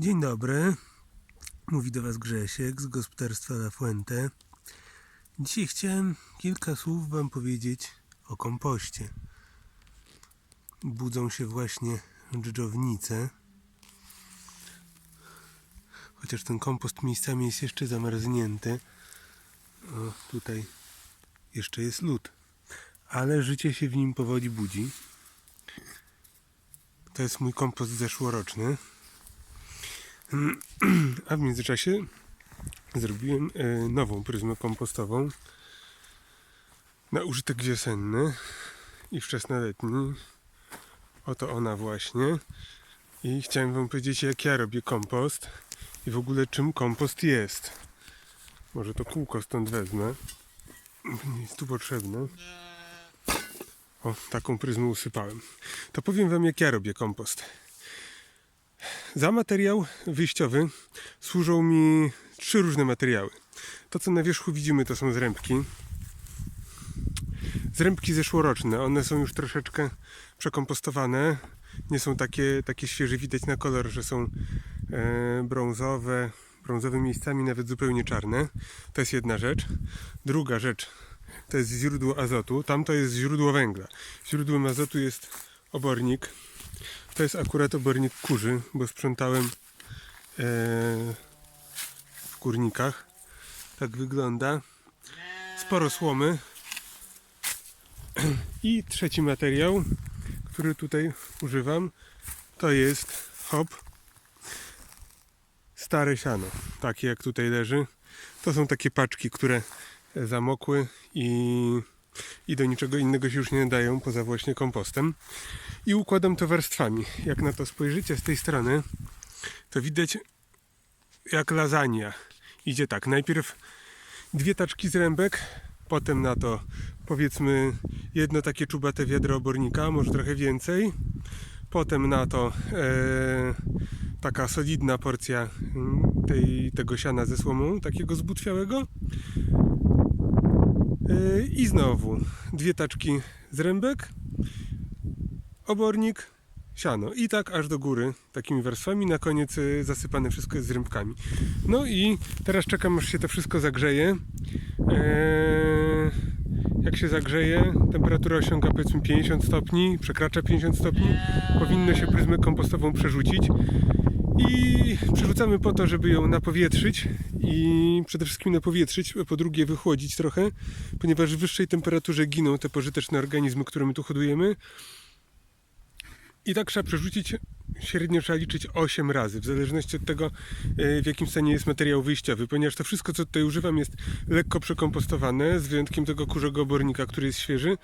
Dzień dobry. Mówi do Was Grzesiek z gospodarstwa La Fuente. Dzisiaj chciałem kilka słów Wam powiedzieć o kompoście. Budzą się właśnie dżdżownice. Chociaż ten kompost miejscami jest jeszcze zamarznięty. O, tutaj jeszcze jest lód. Ale życie się w nim powoli budzi. To jest mój kompost zeszłoroczny. A w międzyczasie zrobiłem e, nową pryzmę kompostową na użytek wiosenny i wczesnoletni. Oto ona właśnie. I chciałem Wam powiedzieć, jak ja robię kompost i w ogóle czym kompost jest. Może to kółko stąd wezmę. Nie jest tu potrzebne. O, taką pryzmę usypałem. To powiem Wam, jak ja robię kompost. Za materiał wyjściowy służą mi trzy różne materiały. To, co na wierzchu widzimy, to są zrębki. Zrębki zeszłoroczne. One są już troszeczkę przekompostowane. Nie są takie, takie świeże, widać na kolor, że są e, brązowe, brązowe miejscami, nawet zupełnie czarne. To jest jedna rzecz. Druga rzecz to jest źródło azotu. Tam to jest źródło węgla. Źródłem azotu jest obornik. To jest akurat obornik kurzy, bo sprzątałem e, w kurnikach. Tak wygląda. Sporo słomy. I trzeci materiał, który tutaj używam, to jest hop. Stare siano, takie jak tutaj leży. To są takie paczki, które zamokły i, i do niczego innego się już nie nadają poza właśnie kompostem. I układam to warstwami. Jak na to spojrzycie z tej strony, to widać jak lasagna. Idzie tak, najpierw dwie taczki zrębek, potem na to powiedzmy jedno takie czubate wiadro obornika, może trochę więcej. Potem na to e, taka solidna porcja mm, tej, tego siana ze słomą, takiego zbutwiałego. E, I znowu dwie taczki zrębek, obornik, siano. I tak aż do góry, takimi warstwami. Na koniec e, zasypane wszystko jest zrębkami. No i teraz czekam, aż się to wszystko zagrzeje. Eee, jak się zagrzeje, temperatura osiąga powiedzmy 50 stopni, przekracza 50 stopni, powinno się pryzmę kompostową przerzucić. I przerzucamy po to, żeby ją napowietrzyć i przede wszystkim napowietrzyć, po drugie wychłodzić trochę, ponieważ w wyższej temperaturze giną te pożyteczne organizmy, które my tu hodujemy. I tak trzeba przerzucić, średnio trzeba liczyć 8 razy, w zależności od tego, e, w jakim stanie jest materiał wyjściowy, ponieważ to wszystko, co tutaj używam, jest lekko przekompostowane, z wyjątkiem tego kurzego obornika, który jest świeży.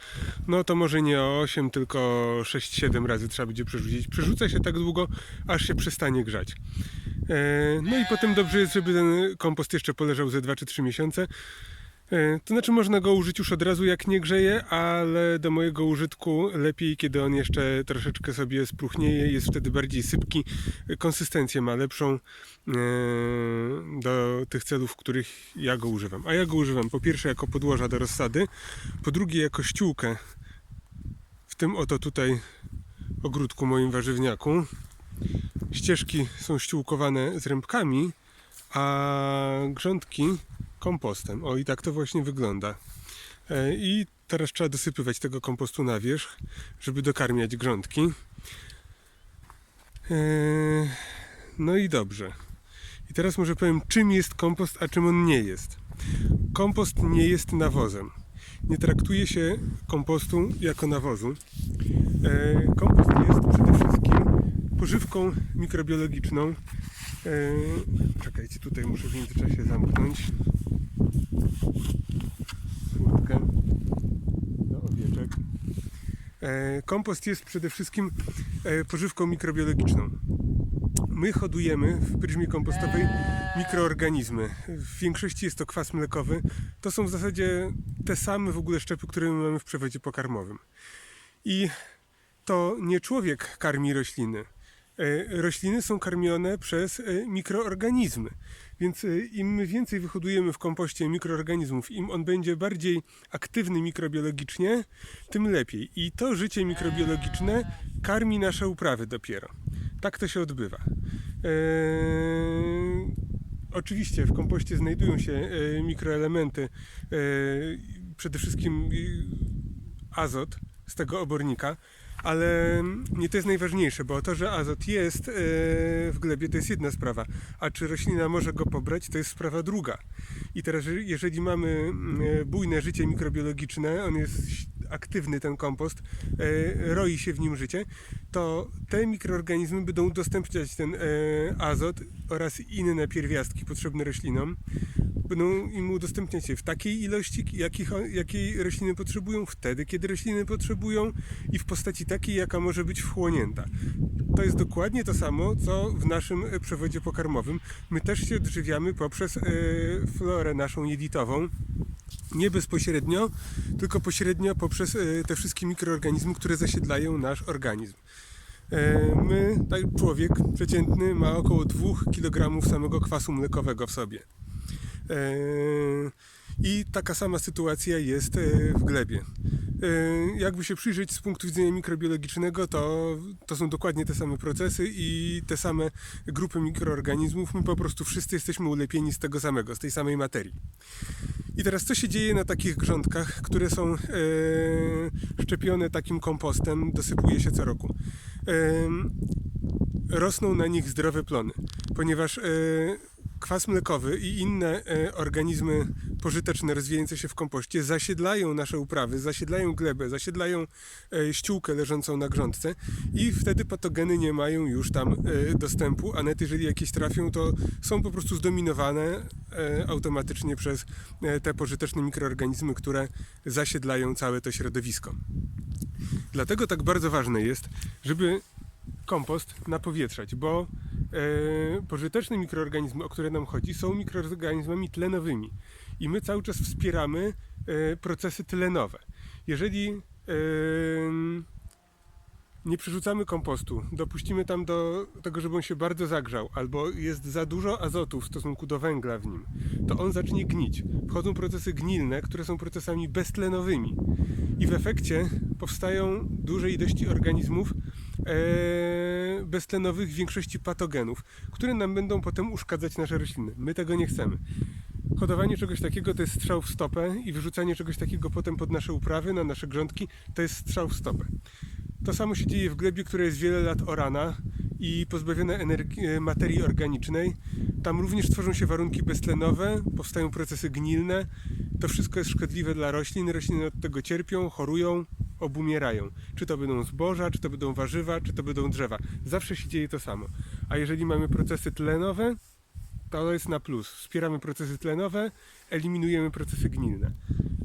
No to może nie o 8, tylko 6-7 razy trzeba będzie przerzucić. Przerzuca się tak długo, aż się przestanie grzać. E, No i potem dobrze jest, żeby ten kompost jeszcze poleżał ze 2 czy 3 miesiące. E, To znaczy można go użyć już od razu jak nie grzeje, ale do mojego użytku lepiej, kiedy on jeszcze troszeczkę sobie spruchnieje, jest wtedy bardziej sypki, e, konsystencję ma lepszą e, do tych celów, w których ja go używam. A ja go używam po pierwsze jako podłoża do rozsady, po drugie jako ściółkę w tym oto tutaj ogródku moim warzywniaku. Ścieżki są ściółkowane z rębkami, a grządki kompostem. O i tak to właśnie wygląda. E, I teraz trzeba dosypywać tego kompostu na wierzch, żeby dokarmiać grządki. E, No i dobrze. I teraz może powiem, czym jest kompost, a czym on nie jest. Kompost nie jest nawozem. Nie traktuje się kompostu jako nawozu. E, Kompost jest przede wszystkim pożywką mikrobiologiczną. Czekajcie, tutaj muszę w międzyczasie zamknąć furtkę do owieczek. E, Kompost jest przede wszystkim e, pożywką mikrobiologiczną. My hodujemy w pryzmie kompostowej mikroorganizmy. W większości jest to kwas mlekowy. To są w zasadzie te same w ogóle szczepy, które my mamy w przewodzie pokarmowym. I to nie człowiek karmi rośliny. E, Rośliny są karmione przez e, mikroorganizmy. Więc e, im więcej wyhodujemy w kompoście mikroorganizmów, im on będzie bardziej aktywny mikrobiologicznie, tym lepiej. I to życie mikrobiologiczne karmi nasze uprawy dopiero. Tak to się odbywa. Oczywiście w kompoście znajdują się mikroelementy, przede wszystkim azot z tego obornika, ale nie to jest najważniejsze, bo to, że azot jest e, w glebie, to jest jedna sprawa, a czy roślina może go pobrać, to jest sprawa druga. I teraz, że- jeżeli mamy mm, e, bujne życie mikrobiologiczne, on jest aktywny, ten kompost, e, roi się w nim życie, to te mikroorganizmy będą udostępniać ten azot oraz inne pierwiastki potrzebne roślinom, będą im udostępniać je w takiej ilości, jakich, jakiej rośliny potrzebują, wtedy, kiedy rośliny potrzebują i w postaci takiej, jaka może być wchłonięta. To jest dokładnie to samo, co w naszym e, przewodzie pokarmowym. My też się odżywiamy poprzez e, florę naszą jelitową, nie bezpośrednio, tylko pośrednio poprzez e, te wszystkie mikroorganizmy, które zasiedlają nasz organizm. My, tak, człowiek przeciętny ma około 2 kg samego kwasu mlekowego w sobie. E, I taka sama sytuacja jest e, w glebie. E, Jakby się przyjrzeć z punktu widzenia mikrobiologicznego, to, to są dokładnie te same procesy i te same grupy mikroorganizmów. My po prostu wszyscy jesteśmy ulepieni z tego samego, z tej samej materii. I teraz co się dzieje na takich grządkach, które są e, szczepione takim kompostem, dosypuje się co roku? Em, rosną na nich zdrowe plony, ponieważ e, kwas mlekowy i inne e, organizmy pożyteczne rozwijające się w kompoście zasiedlają nasze uprawy, zasiedlają glebę, zasiedlają e, ściółkę leżącą na grządce i wtedy patogeny nie mają już tam e, dostępu, a nawet jeżeli jakieś trafią, to są po prostu zdominowane automatycznie przez te pożyteczne mikroorganizmy, które zasiedlają całe to środowisko. Dlatego tak bardzo ważne jest, żeby kompost napowietrzać, bo e, pożyteczne mikroorganizmy, o które nam chodzi, są mikroorganizmami tlenowymi i my cały czas wspieramy e, procesy tlenowe. Jeżeli e, nie przerzucamy kompostu, dopuścimy tam do tego, żeby on się bardzo zagrzał, albo jest za dużo azotu w stosunku do węgla w nim, to on zacznie gnić. Wchodzą procesy gnilne, które są procesami beztlenowymi. I w efekcie powstają duże ilości organizmów beztlenowych, w większości patogenów, które nam będą potem uszkadzać nasze rośliny. My tego nie chcemy. Hodowanie czegoś takiego to jest strzał w stopę i wyrzucanie czegoś takiego potem pod nasze uprawy, na nasze grządki, to jest strzał w stopę. To samo się dzieje w glebie, która jest wiele lat orana i pozbawiona e, materii organicznej. Tam również tworzą się warunki beztlenowe, powstają procesy gnilne. To wszystko jest szkodliwe dla roślin. Rośliny od tego cierpią, chorują, obumierają. Czy to będą zboża, czy to będą warzywa, czy to będą drzewa. Zawsze się dzieje to samo. A jeżeli mamy procesy tlenowe, to jest na plus. Wspieramy procesy tlenowe, eliminujemy procesy gnilne.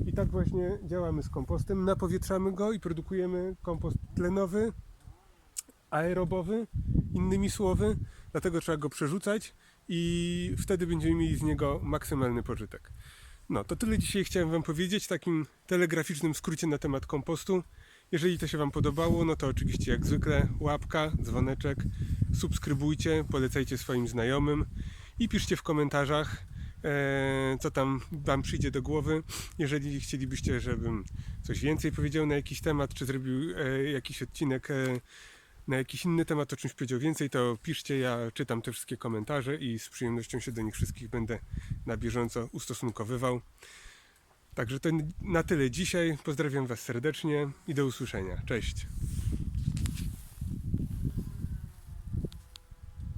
I tak właśnie działamy z kompostem. Napowietrzamy go i produkujemy kompost tlenowy, aerobowy, innymi słowy. Dlatego trzeba go przerzucać i wtedy będziemy mieli z niego maksymalny pożytek. No, to tyle dzisiaj chciałem Wam powiedzieć w takim telegraficznym skrócie na temat kompostu. Jeżeli to się Wam podobało, no to oczywiście jak zwykle łapka, dzwoneczek, subskrybujcie, polecajcie swoim znajomym i piszcie w komentarzach, e, co tam Wam przyjdzie do głowy. Jeżeli chcielibyście, żebym coś więcej powiedział na jakiś temat, czy zrobił e, jakiś odcinek e, na jakiś inny temat, o czymś powiedział więcej, to piszcie, ja czytam te wszystkie komentarze i z przyjemnością się do nich wszystkich będę na bieżąco ustosunkowywał. Także to na tyle dzisiaj. Pozdrawiam Was serdecznie i do usłyszenia. Cześć.